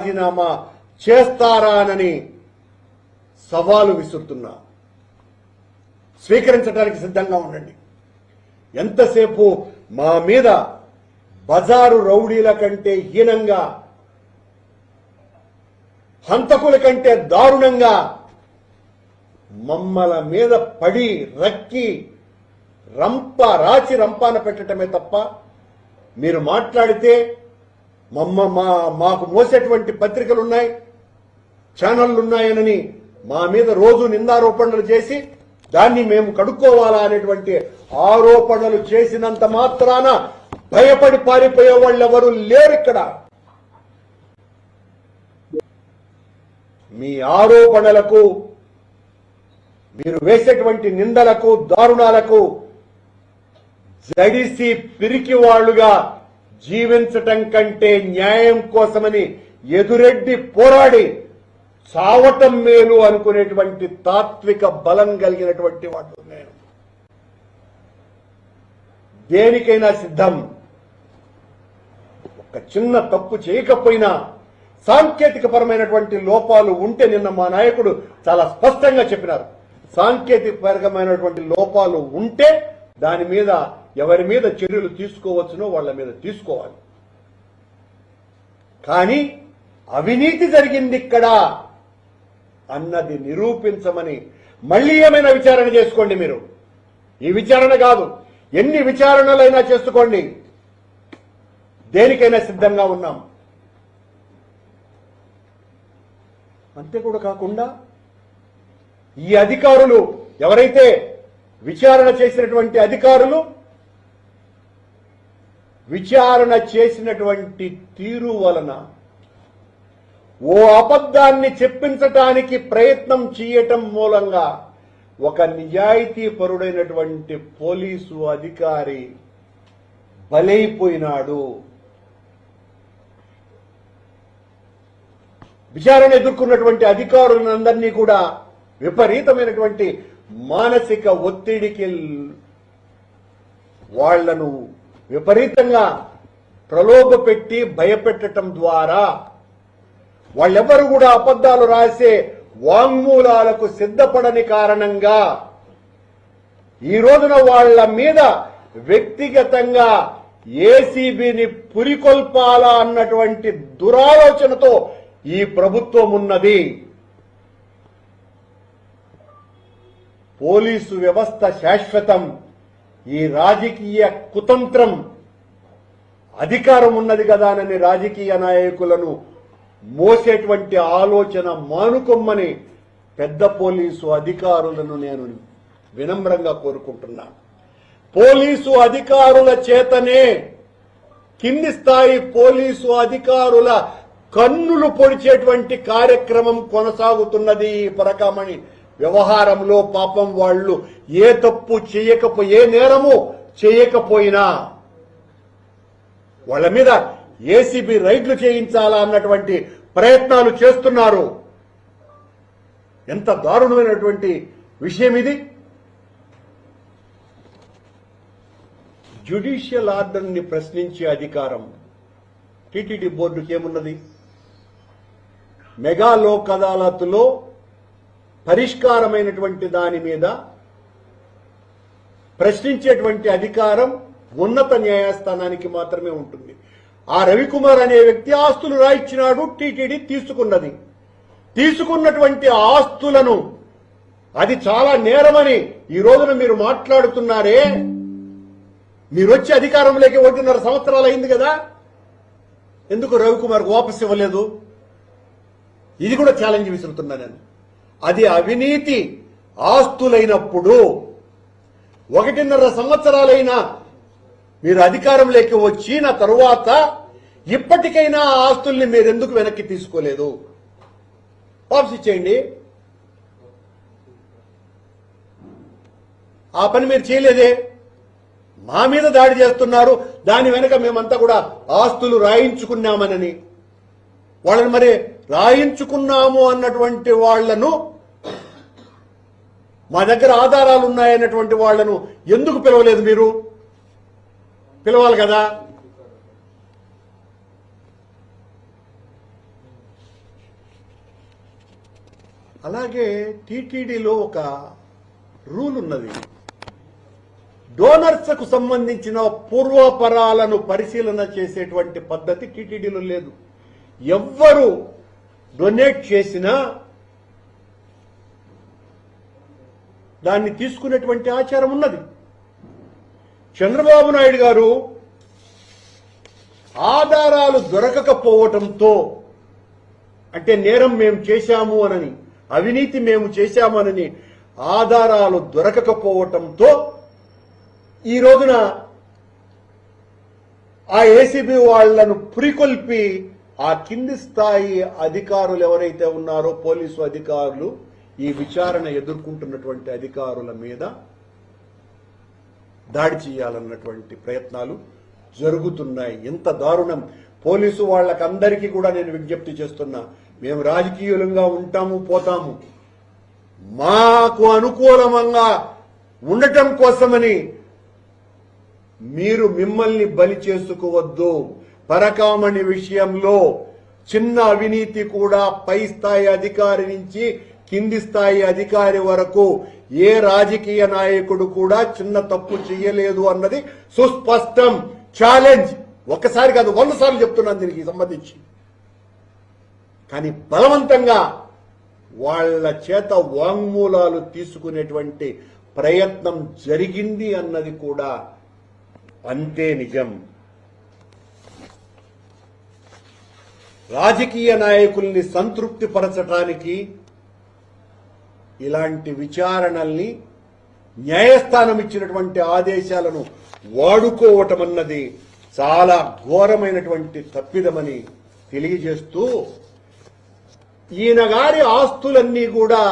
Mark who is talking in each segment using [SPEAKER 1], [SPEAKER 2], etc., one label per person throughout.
[SPEAKER 1] రాజీనామా చేస్తారానని సవాలు విసురుతున్నా. స్వీకరించడానికి సిద్ధంగా ఉండండి. ఎంతసేపు మా మీద బజారు రౌడీల కంటే హీనంగా హంతకుల కంటే దారుణంగా మమ్మల మీద పడి రక్కి రంప రాచి రంపాన పెట్టడమే తప్ప మీరు మాట్లాడితే మమ్మ మా మాకు మోసేటువంటి పత్రికలు ఉన్నాయి ఛానళ్ళు ఉన్నాయనని మా మీద రోజు నిందారోపణలు చేసి దాన్ని మేము కడుక్కోవాలా అనేటువంటి ఆరోపణలు చేసినంత మాత్రాన భయపడి పారిపోయే వాళ్ళు ఎవరు లేరు ఇక్కడ. మీ ఆరోపణలకు మీరు వేసేటువంటి నిందలకు దారుణాలకు జడిసి పిరికి వాళ్ళుగా జీవించటం కంటే న్యాయం కోసమని ఎదురెడ్డి పోరాడి చావటం మేలు అనుకునేటువంటి తాత్విక బలం కలిగినటువంటి వాడు నేను. దేనికైనా సిద్ధం. ఒక చిన్న తప్పు చేయకపోయినా సాంకేతిక పరమైనటువంటి లోపాలు ఉంటే నిన్న మా నాయకుడు చాలా స్పష్టంగా చెప్పినారు. సాంకేతిక పరమైనటువంటి లోపాలు ఉంటే దాని మీద ఎవరి మీద చర్యలు తీసుకోవచ్చునో వాళ్ళ మీద తీసుకోవాలి. కానీ అవినీతి జరిగింది ఇక్కడ అన్నది నిరూపించమని మళ్ళీ ఏమైనా విచారణ చేసుకోండి మీరు. ఈ విచారణ కాదు ఎన్ని విచారణలైనా చేసుకోండి. దేనికైనా సిద్ధంగా ఉన్నాం. అంతే కూడా కాకుండా ఈ అధికారులు ఎవరైతే విచారణ చేసినటువంటి అధికారులు విచారణ చేసినటువంటి తీరు వలన ఓ అబద్ధాన్ని చెప్పించటానికి ప్రయత్నం చేయటం మూలంగా ఒక నిజాయితీ పరుడైనటువంటి పోలీసు అధికారి బలైపోయినాడు. విచారణ ఎదుర్కొన్నటువంటి అధికారులందరినీ కూడా విపరీతమైనటువంటి మానసిక ఒత్తిడికి వాళ్ళను విపరీతంగా ప్రలోభ పెట్టి భయపెట్టడం ద్వారా వాళ్ళెవరు కూడా అబద్ధాలు రాసే వాంగ్మూలాలకు సిద్ధపడని కారణంగా ఈ రోజున వాళ్ళ మీద వ్యక్తిగతంగా ఏసీబీని పురికొల్పాలా అన్నటువంటి దురాలోచనతో ఈ ప్రభుత్వం ఉన్నది. పోలీసు వ్యవస్థ శాశ్వతం. ఈ రాజకీయ కుతంత్రం అధికారం ఉన్నది కదా అని రాజకీయ నాయకులను మోసేటువంటి ఆలోచన మానుకొమ్మని పెద్ద పోలీసు అధికారులను నేను వినమ్రంగా కోరుకుంటున్నాను పోలీసు అధికారుల చేతనే కింది స్థాయి పోలీసు అధికారుల కన్నులు పొడిచేటువంటి కార్యక్రమం కొనసాగుతున్నది ఈ పరకామణి. వ్యవహారంలో పాపం వాళ్ళు ఏ తప్పు చేయకపో ఏ నేరము చేయకపోయినా వాళ్ళ మీద ఏసీబీ రైడ్లు చేయించాలా అన్నటువంటి ప్రయత్నాలు చేస్తున్నారు. ఎంత దారుణమైనటువంటి విషయం ఇది. జ్యుడిషియల్ ఆర్డర్ని ప్రశ్నించే అధికారం టిటిడి బోర్డుకి ఏమున్నది మెగా లోక్ అదాలత్లో పరిష్కారమైనటువంటి దాని మీద ప్రశ్నించేటువంటి అధికారం ఉన్నత న్యాయస్థానానికి మాత్రమే ఉంటుంది. ఆ రవికుమార్ అనే వ్యక్తి ఆస్తులు రాయించినాడు టీటీడీ తీసుకున్నది. తీసుకున్నటువంటి ఆస్తులను అది చాలా నేరమని ఈ రోజున మీరు మాట్లాడుతున్నారే. మీరు వచ్చి అధికారంలోకి ఒకటిన్నర సంవత్సరాలు అయింది కదా. ఎందుకు రవికుమార్ వాపస్ ఇవ్వలేదు? ఇది కూడా ఛాలెంజ్ విసురుతున్నా నేను. అది అవినీతి ఆస్తులైనప్పుడు ఒకటిన్నర సంవత్సరాలైనా మీరు అధికారంలోకి వచ్చిన తరువాత ఇప్పటికైనా ఆ ఆస్తుల్ని మీరు ఎందుకు వెనక్కి తీసుకోలేదు? వాపస్ ఇచ్చేయండి. ఆ పని మీరు చేయలేదే. మా మీద దాడి చేస్తున్నారు. దాని వెనక మేమంతా కూడా ఆస్తులు రాయించుకున్నామనని. వాళ్ళని మరి రాయించుకున్నాము అన్నటువంటి వాళ్ళను మా దగ్గర ఆధారాలు ఉన్నాయన్నటువంటి వాళ్ళను ఎందుకు పిలవలేదు మీరు? పిలవాలి కదా? అలాగే టీటీడీలో ఒక రూల్ ఉన్నది డోనర్స్కు సంబంధించిన పూర్వపరాలను పరిశీలన చేసేటువంటి పద్ధతి టీటీడీలో లేదు. ఎవ్వరు డొనేట్ చేసినా దాన్ని తీసుకునేటువంటి ఆచారం ఉన్నది. చంద్రబాబు నాయుడు గారు ఆధారాలు దొరకకపోవటంతో అంటే నేరం మేము చేశాము అనని అవినీతి మేము చేశామనని ఆధారాలు దొరకకపోవటంతో ఈ రోజున ఆ ఏసీబీ వాళ్ళను పురికొల్పి ఆ కింది స్థాయి అధికారులు ఎవరైతే ఉన్నారో పోలీసు అధికారులు ఈ విచారణ ఎదుర్కొంటున్నటువంటి అధికారుల మీద దాడి చేయాలన్నటువంటి ప్రయత్నాలు జరుగుతున్నాయి. ఎంత దారుణం. పోలీసు వాళ్ళకందరికీ కూడా నేను విజ్ఞప్తి చేస్తున్నా మేము రాజకీయులంగా ఉంటాము పోతాము. మాకు అనుకూలంగా ఉండటం కోసమని మీరు మిమ్మల్ని బలి చేసుకోవద్దు. పరకామణి విషయంలో చిన్న అవినీతి కూడా పై స్థాయి అధికారి నుంచి కింది స్థాయి అధికారి వరకు ఏ రాజకీయ నాయకుడు కూడా చిన్న తప్పు చేయలేదు అన్నది సుస్పష్టం. ఛాలెంజ్. ఒక్కసారి కాదు వంద సార్లు చెప్తున్నాను దీనికి సంబంధించి. కానీ బలవంతంగా వాళ్ళ చేత వాంగ్మూలాలు తీసుకునేటువంటి ప్రయత్నం జరిగింది అన్నది కూడా అంతే నిజం. రాజకీయ నాయకుల్ని సంతృప్తిపరచటానికి ఇలాంటి విచారణల్ని న్యాయస్థానం ఇచ్చినటువంటి ఆదేశాలను వాడుకోవటం అన్నది చాలా ఘోరమైనటువంటి తప్పిదమని తెలియజేస్తూ ఈయన గారి ఆస్తులన్నీ కూడా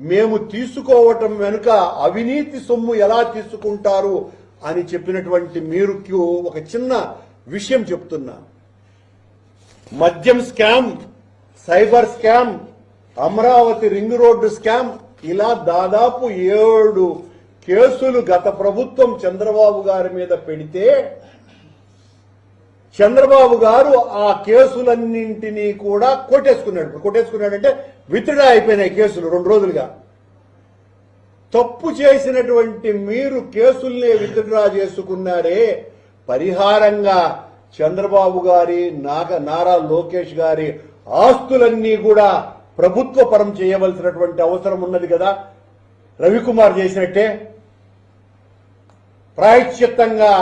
[SPEAKER 1] మేము తీసుకోవటం వెనుక అవినీతి సొమ్ము ఎలా తీసుకుంటారు అని చెప్పినటువంటి మీరుకు ఒక చిన్న విషయం చెప్తున్నా. మద్యం scam cyber scam Amaravati ring road scam ఇలా దాదాపు ఏడు కేసులు గత ప్రభుత్వం చంద్రబాబు గారి మీద పెడితే చంద్రబాబు గారు ఆ కేసులన్నింటినీ కూడా కొట్టేసుకున్నాడు. కొట్టేసుకున్నాడంటే విత్డ్రా అయిపోయినాయి కేసులు రెండు రోజులుగా. తప్పు చేసినటువంటి మీరు కేసుల్ని విత్డ్రా చేసుకున్నారే పరిహారంగా చంద్రబాబు గారి నాగ నారా లోకేష్ గారి ఆస్తులన్నీ కూడా ప్రభుత్వ పరం చేయవలసినటువంటి అవసరం ఉన్నది కదా? రవికుమార్ చేసినట్టే? ప్రాయశ్చిత్తంగా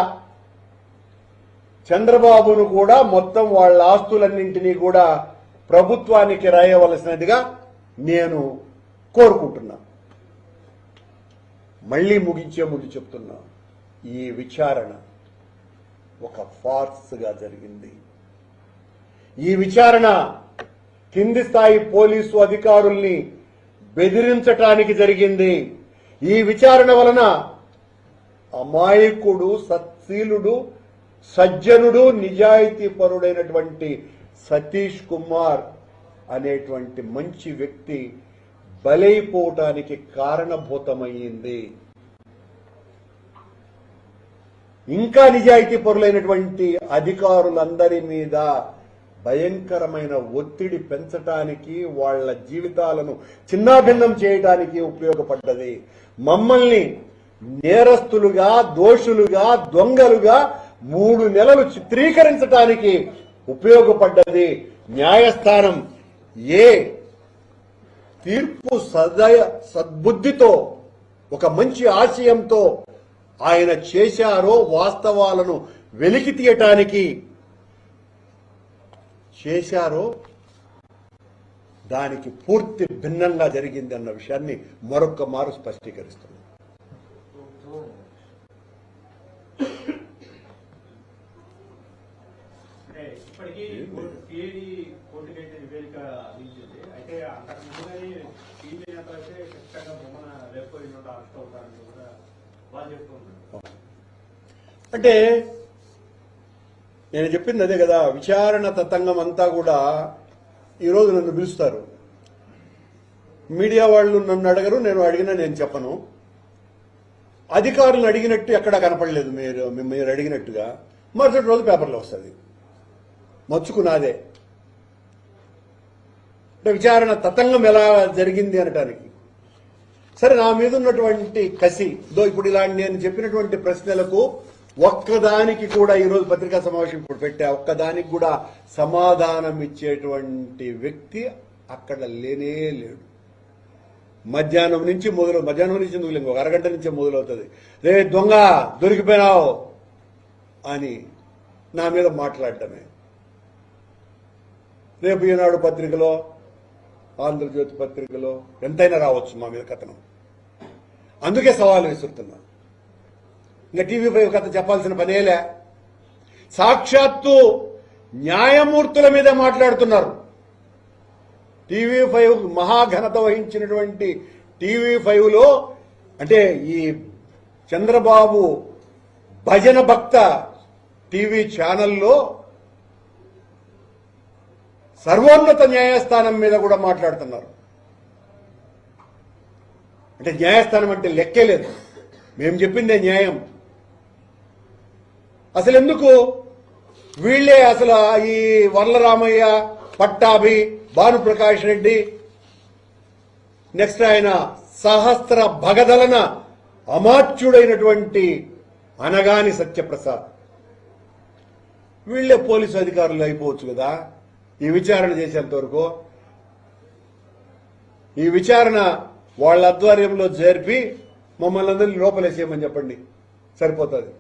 [SPEAKER 1] చంద్రబాబును కూడా మొత్తం వాళ్ళ ఆస్తులన్నింటినీ కూడా ప్రభుత్వానికి రాయవలసినదిగా నేను కోరుకుంటున్నా. మళ్ళీ ముగించే ముందు చెప్తున్నా. ఈ విచారణ ఒక ఫార్స్గా జరిగింది. ఈ విచారణ కింది స్థాయి పోలీసు అధికారుల్ని బెదిరించటానికి జరిగింది. ఈ విచారణ వలన అమాయకుడు సత్శీలుడు సజ్జనుడు నిజాయితీ పరుడైనటువంటి సతీష్ కుమార్ అనేటువంటి మంచి వ్యక్తి బలైపోవటానికి కారణభూతమయ్యింది. ఇంకా నిజాయితీ పరులైనటువంటి అధికారులందరి మీద భయంకరమైన ఒత్తిడి పెంచటానికి వాళ్ళ జీవితాలను చిన్నాభిన్నం చేయటానికి ఉపయోగపడ్డది. మమ్మల్ని నేరస్తులుగా దోషులుగా దొంగలుగా మూడు నెలలు చిత్రీకరించటానికి ఉపయోగపడ్డది. న్యాయస్థానం ఏ తీర్పు సదయ సద్బుద్ధితో ఒక మంచి ఆశయంతో ఆయన చేశారో వాస్తవాలను వెలికి తీయటానికి చేశారో దానికి పూర్తి భిన్నంగా జరిగింది అన్న విషయాన్ని మరొక్క మారు స్పష్టీకరిస్తుంది.
[SPEAKER 2] ఇప్పటికీ
[SPEAKER 1] అంటే నేను చెప్పింది అదే కదా విచారణ తతంగం అంతా కూడా ఈరోజు నన్ను పిలుస్తారు. మీడియా వాళ్ళు నన్ను అడగరు నేను అడిగినా నేను చెప్పను. అధికారులను అడిగినట్టు ఎక్కడా కనపడలేదు మీరు మీరు అడిగినట్టుగా. మరుసటి రోజు పేపర్లో వస్తుంది. మచ్చుకున్నదే అంటే విచారణ తతంగం ఎలా జరిగింది అనటానికి. సరే నా మీద ఉన్నటువంటి కసి దో ఇప్పుడు ఇలాంటి నేను చెప్పినటువంటి ప్రశ్నలకు ఒక్కదానికి కూడా ఈరోజు పత్రికా సమావేశం ఇప్పుడు పెట్టా. ఒక్కదానికి కూడా సమాధానం ఇచ్చేటువంటి వ్యక్తి అక్కడ లేనే లేడు. మధ్యాహ్నం నుంచి మొదలు మధ్యాహ్నం నుంచి ఎందుకు లేదు, అరగంట నుంచే మొదలవుతుంది. రే దొంగ దొరికిపోయినావు అని నా మీద మాట్లాడటమే. రేపు ఈనాడు పత్రికలో ఆంధ్రజ్యోతి పత్రికలో ఎంతైనా రావచ్చు మా మీద కథనం. అందుకే సవాలు విసురుతున్నాను ఇంకా టీవీ ఫైవ్ కథ చెప్పాల్సిన పనేలే సాక్షాత్తు న్యాయమూర్తుల మీద మాట్లాడుతున్నారు. టీవీ ఫైవ్ మహాఘనత వహించినటువంటి టీవీ ఫైవ్లో అంటే ఈ చంద్రబాబు భజన భక్త టీవీ ఛానల్లో సర్వోన్నత న్యాయస్థానం మీద కూడా మాట్లాడుతున్నారు. అంటే న్యాయస్థానం అంటే లెక్కే లేదు. మేము చెప్పిందే న్యాయం. అసలు ఎందుకు వీళ్ళే అసలు ఈ వరలరామయ్య పట్టాభి భానుప్రకాష్ రెడ్డి. నెక్స్ట్ ఆయన సహస్ర భగదలన అమాత్యుడైనటువంటి అనగాని సత్యప్రసాద్. వీళ్ళే పోలీసు అధికారులు అయిపోవచ్చు కదా? ఈ విచారణ చేసేంత వరకు. ఈ విచారణ వాళ్ళ ఆధ్వర్యంలో జరిపి మమ్మల్ని అందరినీ లోపలేసేయమని చెప్పండి. సరిపోతుంది.